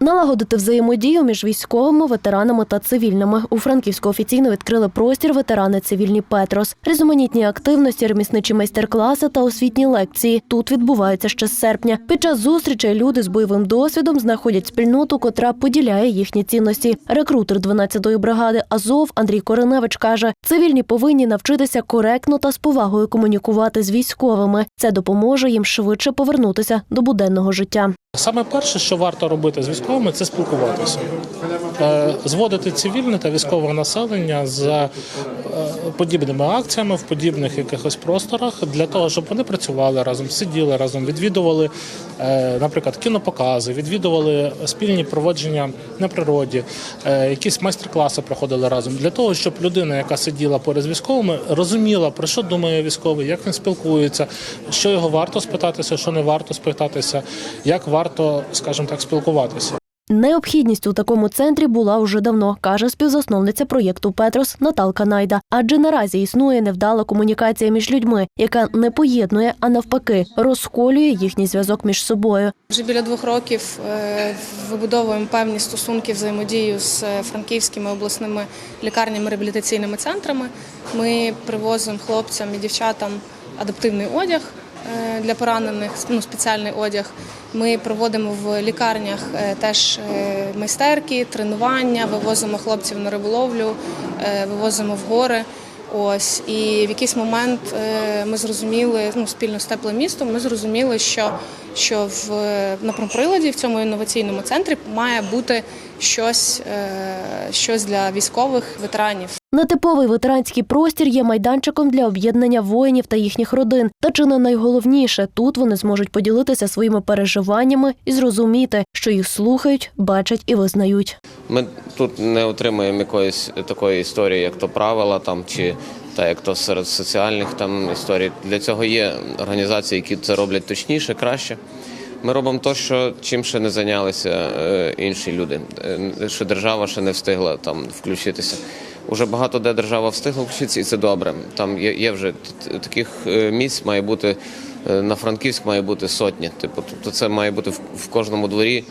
Налагодити взаємодію між військовими, ветеранами та цивільними. У Франківську офіційно відкрили простір ветерани цивільні Петрос. Різноманітні активності, ремісничі майстер-класи та освітні лекції тут відбуваються ще з серпня. Під час зустрічей люди з бойовим досвідом знаходять спільноту, котра поділяє їхні цінності. Рекрутер 12-ї бригади Азов Андрій Кореневич каже: цивільні повинні навчитися коректно та з повагою комунікувати з військовими. Це допоможе їм швидше повернутися до буденного життя. Саме перше, що варто робити з військовими, це спілкуватися, зводити цивільне та військове населення за е, подібними акціями в подібних якихось просторах для того, щоб вони працювали разом, сиділи разом, відвідували, е, наприклад, кінопокази, відвідували спільні проводження на природі, е, якісь майстер-класи проходили разом для того, щоб людина, яка сиділа поряд з військовими, розуміла про що думає військовий, як він спілкується, що його варто спитатися, що не варто спитатися, як варто, скажімо так, спілкуватися. Необхідність у такому центрі була вже давно, каже співзасновниця проєкту Петрос Наталка Найда. Адже наразі існує невдала комунікація між людьми, яка не поєднує, а навпаки, розколює їхній зв'язок між собою. Вже біля двох років е, вибудовуємо певні стосунки взаємодію з е, франківськими обласними лікарнями реабілітаційними центрами. Ми привозимо хлопцям і дівчатам адаптивний одяг для поранених, ну, спеціальний одяг. Ми проводимо в лікарнях е, теж е, майстерки, тренування, вивозимо хлопців на риболовлю, е, вивозимо в гори. Ось і в якийсь момент е, ми зрозуміли, ну спільно з теплим містом, ми зрозуміли, що, що в на промприладі в цьому інноваційному центрі має бути щось, е, щось для військових ветеранів. Нетиповий ветеранський простір є майданчиком для об'єднання воїнів та їхніх родин. Та чи не найголовніше тут вони зможуть поділитися своїми переживаннями і зрозуміти, що їх слухають, бачать і визнають. Ми тут не отримуємо якоїсь такої історії, як то правила там чи та як то серед соціальних там історій. Для цього є організації, які це роблять точніше, краще. Ми робимо те, що чим ще не зайнялися е, інші люди, е, що держава ще не встигла там включитися. Уже багато де держава встигла включитися, і це добре. Там є, є вже таких е, місць, має бути е, на Франківськ, має бути сотні. Типу, тобто це має бути в кожному дворі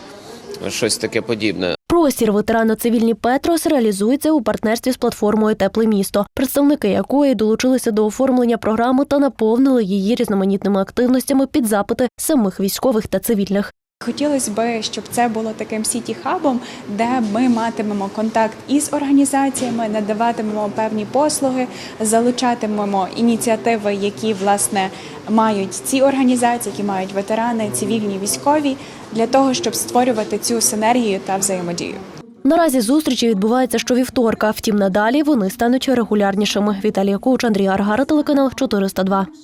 щось таке подібне. Простір ветерано-цивільні Петрос реалізується у партнерстві з платформою Тепле місто, представники якої долучилися до оформлення програми та наповнили її різноманітними активностями під запити самих військових та цивільних. Хотілося б, щоб це було таким сіті-хабом, де ми матимемо контакт із організаціями, надаватимемо певні послуги, залучатимемо ініціативи, які власне мають ці організації, які мають ветерани, цивільні, військові, для того, щоб створювати цю синергію та взаємодію. Наразі зустрічі відбуваються щовівторка, втім надалі вони стануть регулярнішими. Віталія Куч, Андрій Аргара, телеканал 402.